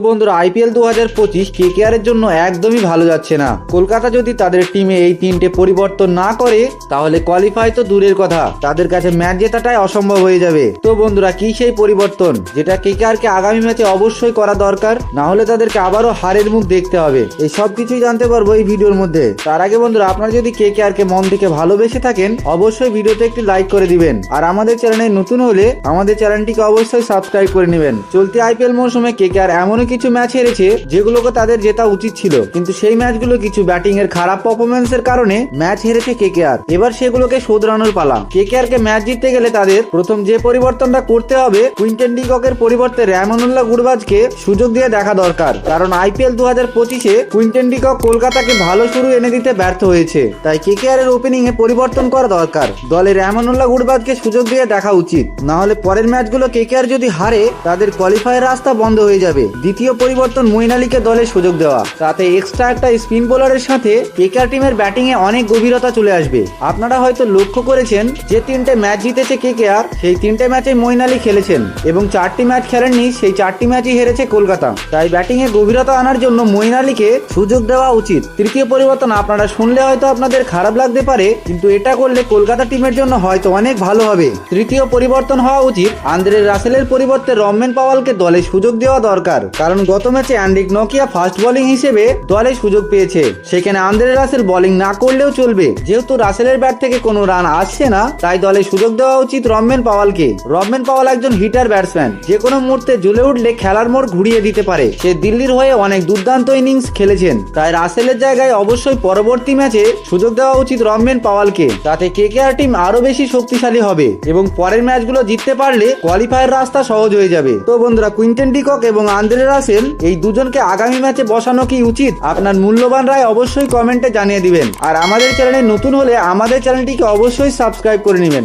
বন্ধুরা আইপিএল দু হাজার পঁচিশ কেকেআর এর জন্য একদমই ভালো যাচ্ছে না। কলকাতা যদি তাদের টিমে এই তিনটে পরিবর্তন না করে, তাহলে কোয়ালিফাই তো দূরের কথা। তাদের কাছে ম্যাচ জেতাটাই অসম্ভব হয়ে যাবে। তো বন্ধুরা, কি সেই পরিবর্তন? যেটা কেকেআর কে আগামী ম্যাচে অবশ্যই করা দরকার, না হলে তাদেরকে আবারও হারের মুখ দেখতে হবে। এই সব কিছুই জানতে পারব এই ভিডিওর মধ্যে। তার আগে বন্ধুরা, আপনারা যদি কেকেআর কে মন থেকে ভালোবেসে থাকেন, অবশ্যই ভিডিওতে একটি লাইক করে দিবেন। আর আমাদের চ্যানেলে নতুন হলে, আমাদের চ্যানেলটিকে অবশ্যই সাবস্ক্রাইব করে নেবেন। চলতি আইপিএল মৌসুমে কেকেআর এমনও কিছু ম্যাচ হেরেছে, যেগুলোকে তাদের জেতা উচিত ছিল। কিন্তু সেই ম্যাচগুলো কিছু ব্যাটিং এর খারাপ পারফরমেন্সের কারণে ম্যাচ হেরেছে কেকেআর এবার সেগুলোকে শোধরানোর পালা। কেকেআর কে ম্যাচ জিততে গেলে তাদের প্রথম যে পরিবর্তনটা করতে হবে কুইন্টেন ডিককের পরিবর্তে র্যামনুল্লাহ গুরবাজকে সুযোগ দিয়ে দেখা দরকার। কারণ আইপিএল দু হাজার পঁচিশে কুইন্টেন ডিকক কলকাতাকে ভালো শুরু এনে দিতে ব্যর্থ হয়েছে। তাই কেকেআর এর ওপেনিং এ পরিবর্তন করা দরকার। দলে র্যামনুল্লাহ গুরবাজকে সুযোগ দিয়ে দেখা উচিত। না হলে পরের ম্যাচগুলো কেকেআর যদি হারে, তাদের কোয়ালিফায়ার রাস্তা বন্ধ হয়ে যাবে। দ্বিতীয় পরিবর্তন মইন আলীকে দলে সুযোগ দেওয়া। তাতে এক্সট্রা একটা স্পিন বোলারের সাথে কেকেআর টিমের ব্যাটিং এ অনেক গভীরতা চলে আসবে। আপনারা হয়তো লক্ষ্য করেছেন যে তিনটে ম্যাচ জিতেছে কেকেআর সেই তিনটে ম্যাচে মইন আলী খেলেছেন এবং চারটি ম্যাচ খেলেননি, সেই চারটি ম্যাচই হেরেছে কলকাতা। তাই ব্যাটিং এ গভীরতা আনার জন্য মইন আলীকে সুযোগ দেওয়া উচিত। তৃতীয় পরিবর্তন আপনারা শুনলে হয়তো আপনাদের খারাপ লাগতে পারে, কিন্তু এটা করলে কলকাতা টিমের জন্য হয়তো অনেক ভালো হবে। তৃতীয় পরিবর্তন হওয়া উচিত। আন্দ্রে রাসেলের পরিবর্তে রমেন পাওয়ালকে দলে সুযোগ দেওয়া দরকার। কারণ গত ম্যাচে অ্যান্ডিক নকিয়া ফাস্ট বোলিং হিসেবে দলে সুযোগ পেয়েছে। সেখানে আন্দ্রে রাসেল বোলিং না করলেও চলবে। যেহেতু রাসেলের ব্যাট থেকে কোনো রান আসছে না, তাই দলে সুযোগ দেওয়া উচিত রমেন পাওয়ালকে। রমেন পাওয়াল একজন হিটার ব্যাটসম্যান। যে কোনো মুহূর্তে জ্বলে উঠলে খেলার মোড় ঘুরিয়ে দিতে পারে। সে দিল্লির হয়ে অনেক দুর্দান্ত ইনিংস খেলেছেন। তাই রাসেলের জায়গায় অবশ্যই পরবর্তী ম্যাচে সুযোগ দেওয়া উচিত রমেন পাওয়ালকে। তাতে কেকেআর টিম আরও বেশি শক্তিশালী হবে এবং পরের ম্যাচগুলো জিততে পারলে কোয়ালিফায়ার রাস্তা সহজ হয়ে যাবে। তো বন্ধুরা, কুইন্টেন ডিকক এবং আন্দ্রে রাসেল এই দুজনকে আগামী ম্যাচে বসানো কি উচিত? আপনার মূল্যবান রায় অবশ্যই কমেন্টে জানিয়ে দিবেন। আর আমাদের চ্যানেলে নতুন হলে আমাদের চ্যানেলটিকে অবশ্যই সাবস্ক্রাইব করে নেবেন।